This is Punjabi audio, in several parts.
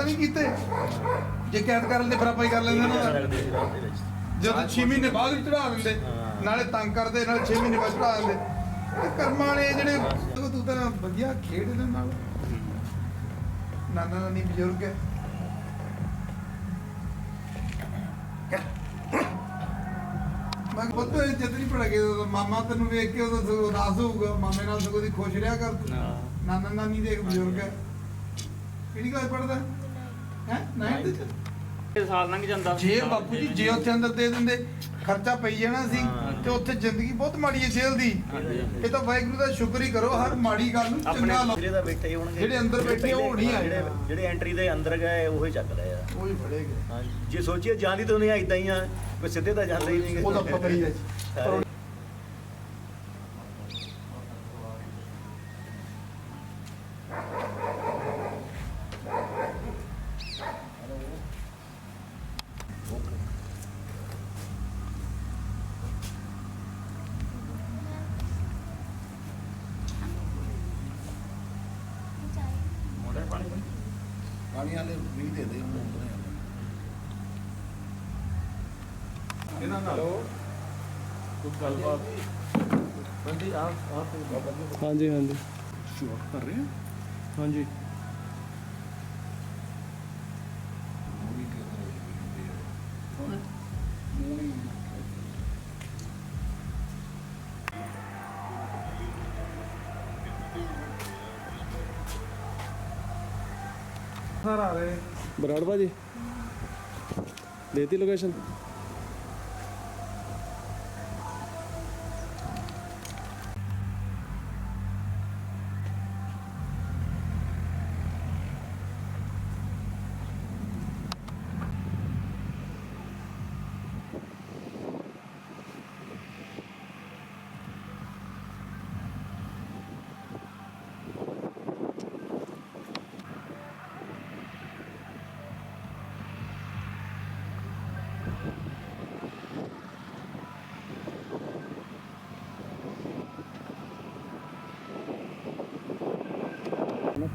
ਤਾਂ ਨਹੀਂ ਕੀਤੇ। ਜੇ ਕੈਦ ਕਰ ਲੈਂਦੇ ਫਿਰ ਆਪਾਂ ਹੀ ਕਰ ਲੈਂਦੇ ਨਾ ਸਕਦੇ ਸੀ ਰਾਤ ਦੇ। ਵਿੱਚ ਜਦੋਂ 6 ਮਹੀਨੇ ਬਾਅਦ ਵੀ ਚੜਾ ਦਿੰਦੇ। ਨਾਲੇ ਤੰਗ ਕਰਦੇ ਨਾਲੇ 6 ਮਹੀਨੇ ਬਾਅਦ ਚੜਾ ਦਿੰਦੇ। ਤੇ ਕਰਮਾਂ ਵਾਲੇ ਜਿਹੜੇ ਤੂੰ ਤੂੰ ਤਾਂ ਵਧੀਆ ਖੇਡਦੇ ਨਾਲ। ਨਾਨਾ ਨਾਨੀ ਬਜ਼ੁਰਗ ਹੈ। ਮੈਂ ਕਿਹਾ ਪੁੱਤ ਜਦ ਨਹੀਂ ਪੜ ਗਿਆ ਮਾਮਾ ਤੈਨੂੰ ਵੇਖ ਕੇ ਉਦੋਂ ਸਗੋਂ ਉਦਾਸ ਹੋਊਗਾ ਮਾਮੇ ਨਾਲ ਸਗੋਂ ਦੀ ਖੁਸ਼ ਰਿਹਾ ਕਰ ਤੂੰ। ਨਾਨਾ ਨਾਨੀ ਦੇ ਇੱਕ ਬਜ਼ੁਰਗ ਹੈ। ਕਿਹੜੀ ਕਲਾਸ ਪੜਦਾ ਹੈ? 9th ਚ ਇਹ ਸਾਲ ਲੰਘ ਜਾਂਦਾ ਜੇ ਬਾਪੂ ਜੀ ਜੇ ਉੱਥੇ ਅੰਦਰ ਦੇ ਦਿੰਦੇ ਖਰਚਾ ਪਈ ਜਾਣਾ ਸੀ ਹਾਂ। ਤੇ ਉੱਥੇ ਜ਼ਿੰਦਗੀ ਬਹੁਤ ਮਾੜੀ ਹੈ ਜੇਲ੍ਹ ਦੀ। ਹਾਂਜੀ। ਇਹ ਤਾਂ ਵਾਹਿਗੁਰੂ ਦਾ ਸ਼ੁਕਰ ਹੀ ਕਰੋ ਹਰ ਮਾੜੀ ਗੱਲ ਨੂੰ ਆਪਣੇ ਚੰਗਾ ਲਓ ਜਿਹੜੇ ਦਾ ਬੈਠੇ ਹੋਣਗੇ। ਜਿਹੜੇ ਅੰਦਰ ਬੈਠੇ ਉਹ ਨਹੀਂ ਆਏ। ਜਿਹੜੇ ਜਿਹੜੇ ਐਂਟਰੀ ਦੇ ਅੰਦਰ ਗਏ ਉਹ ਹੀ ਚੱਕ ਰਹੇ ਆ। ਉਹ ਹੀ ਫੜੇਗੇ ਹਾਂ ਜੇ ਸੋਚੀਏ ਜਾਂਦੀ ਤਾਂ ਨਹੀਂ ਇਦਾਂ ਹੀ ਆ ਕੋਈ ਸਿੱਧੇ ਤਾਂ ਜਾਂਦੇ ਹੀ ਨਹੀਂ। ਉਹਦਾ ਪਤਾ ਹੀ ਹੈ ਜੀ। ਪਰ ਉਹ- ਪਾਣੀ ਵਾਲੇ ਵੀ ਦੇ ਦੇ ਉਹਨੂੰ ਇਹਨਾਂ ਨਾਲ ਕੋਈ ਗੱਲਬਾਤ? ਬੰਦੀ ਹਾਂਜੀ ਹਾਂਜੀ। ਸ਼ੂਟ ਕਰ ਰਹੇ ਹਾਂ? ਹਾਂਜੀ। ਸਰ ਬਰਾੜ ਭਾਜੀ। ਦੇਤੀ ਲੋਕੇਸ਼ਨ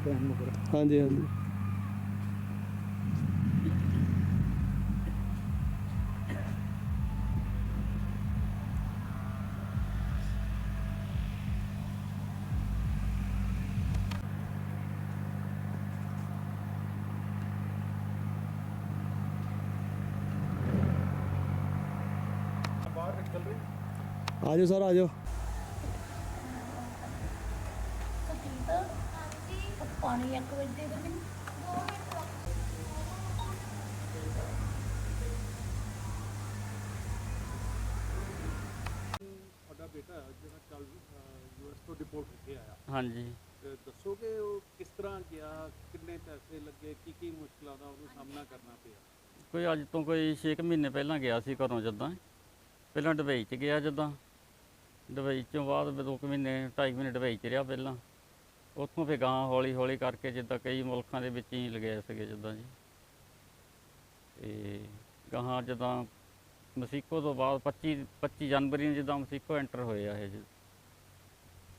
ਹਾਂਜੀ ਹਾਂਜੀ। ਆ ਜਾਓ ਸਰ ਆ ਜਾਓ ਪਾਣੀ ਇੱਕ ਵਜੇ ਦੇ ਦੇ ਮੈਨੂੰ। ਦੋ ਮਿੰਟ ਰੁਕ ਤੁਹਾਡਾ ਬੇਟਾ ਜਿਹੜਾ ਕੱਲ ਯੂਐਸ ਤੋਂ ਡਿਪੋਰਟ ਹੋ ਕੇ ਆਇਆ। ਹਾਂਜੀ। ਤੇ ਦੱਸੋਗੇ ਉਹ ਕਿਸ ਤਰ੍ਹਾਂ ਗਿਆ ਕਿੰਨੇ ਪੈਸੇ ਲੱਗੇ ਕੀ ਕੀ ਮੁਸ਼ਕਲਾਂ ਦਾ ਉਹਨੂੰ ਸਾਹਮਣਾ ਕਰਨਾ ਪਿਆ? ਕੋਈ ਅੱਜ ਤੋਂ ਕੋਈ 6 ਮਹੀਨੇ ਪਹਿਲਾਂ ਗਿਆ ਸੀ ਘਰੋਂ ਜਦਾਂ। ਪਹਿਲਾਂ ਦੁਬਈ ਚ ਗਿਆ ਜਦਾਂ। ਦੁਬਈ ਚੋਂ ਬਾਅਦ ਫਿਰ ਦੋ ਕੁ ਮਹੀਨੇ ਢਾਈ ਕੁ ਮਹੀਨੇ ਦੁਬਈ ਚ ਰਿਹਾ ਪਹਿਲਾਂ। ਉੱਥੋਂ ਫਿਰ ਗਾਂ ਹੌਲੀ ਹੌਲੀ ਕਰਕੇ ਜਿੱਦਾਂ ਕਈ ਮੁਲਕਾਂ ਦੇ ਵਿੱਚ ਹੀ ਲਗਾਏ ਸੀਗੇ ਜਿੱਦਾਂ ਜੀ। ਤੇ ਗਾਹਾਂ ਜਦਾਂ ਮਸੀਕੋ ਤੋਂ ਬਾਅਦ 25 25 ਜਨਵਰੀ ਨੂੰ ਜਿੱਦਾਂ ਮਸੀਕੋ ਐਂਟਰ ਹੋਏ ਆ ਇਹ ਜੀ।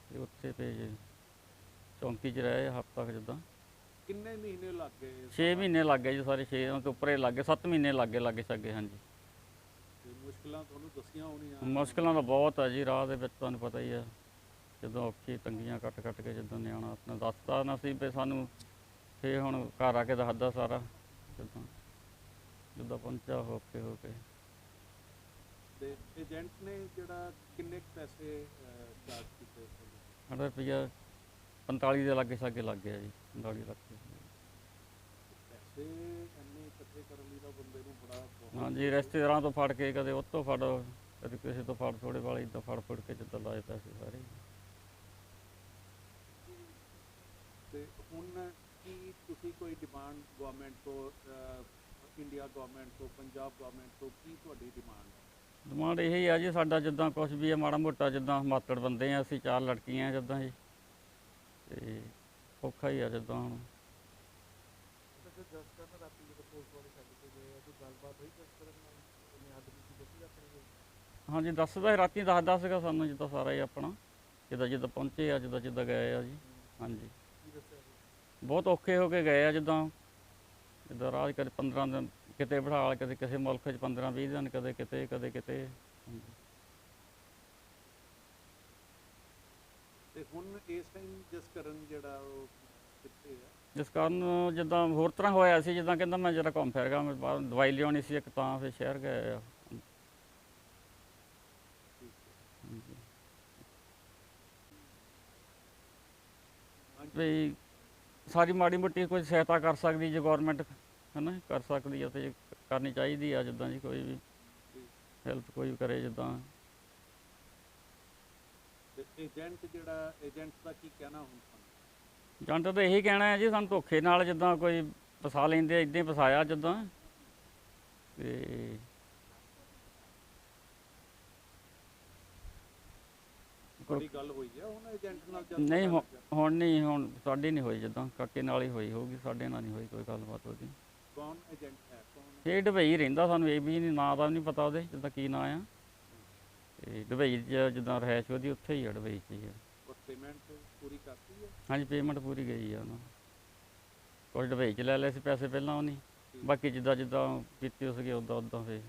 ਤੇ ਉੱਥੇ ਤੇ ਜੀ ਚੌਂਕੀ ਚ ਰਹੇ ਹਫ਼ਤਾ ਕੁ ਜਿੱਦਾਂ। ਕਿੰਨੇ ਮਹੀਨੇ ਲੱਗ ਗਏ 6 ਮਹੀਨੇ ਲੱਗ ਗਏ ਜੀ ਸਾਰੇ 6 ਤੋਂ ਉੱਪਰੇ ਲੱਗ ਗਏ 7 ਮਹੀਨੇ ਲੱਗ ਗਏ ਲੱਗੇ ਸਕੇ ਹਾਂਜੀ। ਮੁਸ਼ਕਲਾਂ ਤੁਹਾਨੂੰ ਦੱਸੀਆਂ ਹੋਣੀਆਂ। ਮੁਸ਼ਕਲਾਂ ਤਾਂ ਬਹੁਤ ਆ ਜੀ ਰਾਹ ਦੇ ਵਿੱਚ ਤੁਹਾਨੂੰ ਪਤਾ ਹੀ ਆ। ਜਦੋਂ ਔਖੀ ਤੰਗੀਆਂ ਕੱਟ ਕੱਟ ਕੇ ਜਦੋਂ ਨਿਆਣਾ ਆਪਣਾ ਦੱਸਦਾ ਨਾ ਸੀ ਵੀ ਸਾਨੂੰ ਫੇ ਹੁਣ ਘਰ ਆ ਕੇ ਦੱਸਦਾ ਸਾਰਾ ਜਦੋਂ ਜਦੋਂ ਪਹੁੰਚਾ ਹੋ ਕੇ ਹੋ ਕੇ। ਤੇ ਏਜੰਟ ਨੇ ਜਿਹੜਾ ਕਿੰਨੇ ਪੈਸੇ ਚਾਰਜ ਕੀਤੇ? ਸਾਡਾ ਰੁਪਈਆ 45 ਦੇ ਲਾਗੇ ਸਾਗੇ ਲੱਗ ਗਿਆ ਜੀ 45 ਲੱਖ। ਪੈਸੇ ਇੰਨੇ ਇਕੱਠੇ ਕਰਨ ਲਈ ਤਾਂ ਬੰਦੇ ਨੂੰ ਬੜਾ ਹਾਂਜੀ ਰਿਸ਼ਤੇਦਾਰਾਂ ਤੋਂ ਫੜ ਕੇ ਕਦੇ ਉਹ ਤੋਂ ਫੜ ਕਦੇ ਕਿਸੇ ਤੋਂ ਫੜ ਥੋੜੇ ਵਾਲੀ ਤੋਂ ਫੜ ਫੜ ਕੇ ਜਿੱਦਾਂ ਲਾਏ ਪੈਸੇ ਸਾਰੇ ਤੇ ਹੁਣ ਕੀ ਤੁਸੀਂ ਕੋਈ ਡਿਮਾਂਡ ਗਵਰਨਮੈਂਟ ਤੋਂ ਇੰਡੀਆ ਗਵਰਨਮੈਂਟ ਤੋਂ ਪੰਜਾਬ ਗਵਰਨਮੈਂਟ ਤੋਂ ਕੀ ਤੁਹਾਡੀ ਡਿਮਾਂਡ ਹੈ? ਡਿਮਾਂਡ ਇਹ ਹੀ ਆ ਜੀ ਸਾਡਾ ਜਿੱਦਾਂ ਕੁਝ ਵੀ ਹੈ ਮਾੜਾ ਮੋਟਾ ਜਿੱਦਾਂ ਮਾਤੜ ਬੰਦੇ ਆ ਅਸੀਂ ਚਾਰ ਲੜਕੀਆਂ ਜਿੱਦਾਂ ਜੀ। ਤੇ ਔਖਾ ਹੀ ਆ ਜਿੱਦਾਂ ਹੁਣ। ਹਾਂਜੀ ਦੱਸਦਾ ਸੀ, ਰਾਤੀ ਦੱਸਦਾ ਸੀਗਾ ਸਾਨੂੰ ਜਿੱਦਾਂ ਸਾਰਾ ਹੀ ਆਪਣਾ ਜਿੱਦਾਂ ਜਿੱਦਾਂ ਪਹੁੰਚੇ ਆ ਜਿੱਦਾਂ ਜਿੱਦਾਂ ਗਏ ਆ ਜੀ। ਹਾਂਜੀ। ਬਹੁਤ ਔਖੇ ਹੋ ਕੇ ਗਏ ਆ ਜਿੱਦਾਂ ਜਿੱਦਾਂ ਰਾਜ ਕਦੇ 15 ਦਿਨ ਕਿਤੇ ਬਿਠਾ ਕਦੇ ਕਿਸੇ ਮੁਲਕ 'ਚ 15 20 ਦਿਨ ਕਦੇ ਕਿਤੇ ਕਦੇ ਕਿਤੇ। ਤੇ ਹੁਣ ਇਸ ਟਾਈਮ ਜਿਸ ਕਰਨ ਜਿਹੜਾ ਉਹ ਕਿੱਥੇ ਆ? ਜਿਸ ਕਾਰਨ ਜਿੱਦਾਂ ਹੋਰ ਤਰ੍ਹਾਂ ਹੋਇਆ ਸੀ ਜਿੱਦਾਂ ਕਹਿੰਦਾ ਮੈਂ ਜਰਾ ਘੁੰਮ ਫਿਰ ਗਿਆ ਮੈਂ ਬਾਹਰ ਦਵਾਈ ਲਿਆਉਣੀ ਸੀ ਇੱਕ ਤਾਂ ਫਿਰ ਸ਼ਹਿਰ ਗਏ ਆ। ਵੀ ਸਾਰੀ ਮਾੜੀ ਮੋਟੀ ਕੋਈ ਸਹਾਇਤਾ ਕਰ ਸਕਦੀ ਜੇ ਗਵਰਨਮੈਂਟ ਹੈ ਨਾ ਕਰ ਸਕਦੀ ਆ ਤੇ ਕਰਨੀ ਚਾਹੀਦੀ ਆ ਜਿੱਦਾਂ ਜੀ ਕੋਈ ਵੀ ਹੈਲਪ ਕੋਈ ਕਰੇ ਜਿੱਦਾਂ। ਏਜੰਟ ਜਿਹੜਾ ਏਜੰਟ ਦਾ ਕੀ ਕਹਿਣਾ ਹੁਣ ਤੁਹਾਨੂੰ? ਜੰਟ ਤਾਂ ਇਹੀ ਕਹਿਣਾ ਹੈ ਜੀ ਸਾਨੂੰ ਧੋਖੇ ਨਾਲ ਜਿੱਦਾਂ ਕੋਈ ਫਸਾ ਲੈਂਦੇ ਇਦਾਂ ਹੀ ਫਸਾਇਆ ਜਿੱਦਾਂ। ਤੇ ਗੱਲ ਹੋਈ ਆ ਹੁਣ ਏਜੰਟ ਨਾਲ ਜਦ ਨਹੀਂ ਹੁ-? ਹੁਣ ਨਹੀਂ ਹੁਣ ਸਾਡੀ ਨਹੀਂ ਹੋਈ ਜਿੱਦਾਂ ਕਾਕੇ ਨਾਲ ਹੀ ਹੋਈ ਹੋਊਗੀ ਸਾਡੇ ਨਾਲ ਨਹੀਂ ਹੋਈ ਕੋਈ ਗੱਲਬਾਤ ਉਹਦੀ। ਕੌਣ ਏਜੰਟ ਹੈ ਕੌਣ ਇਹ ਡਬਈ ਰਹਿੰਦਾ ਸਾਨੂੰ ਇਹ ਵੀ ਨਹੀਂ ਨਾਂ ਦਾ ਵੀ ਨਹੀਂ ਪਤਾ ਉਹਦੇ ਜਿੱਦਾਂ ਕੀ ਨਾਂ ਆ। ਤੇ ਡਬਈ 'ਚ ਜਿੱਦਾਂ ਰਹਿਸ਼ ਉਹਦੀ ਉੱਥੇ ਹੀ ਆ ਡਬਈ 'ਚ ਹੀ ਆ। ਔਰ ਪੇਮੈਂਟ ਪੂਰੀ ਕਰਤੀ ਹੈ ਹਾਂਜੀ ਪੇਮੈਂਟ ਪੂਰੀ ਗਈ ਆ ਉਹਨਾਂ ਕੁਝ ਡਬਈ 'ਚ ਲੈ ਲਏ ਸੀ ਪੈਸੇ ਪਹਿਲਾਂ ਉਹਨੇ ਬਾਕੀ ਜਿੱਦਾਂ ਜਿੱਦਾਂ ਕੀਤੀ ਉਸਗੇ ਉਦਾਂ ਉਦਾਂ ਫੇ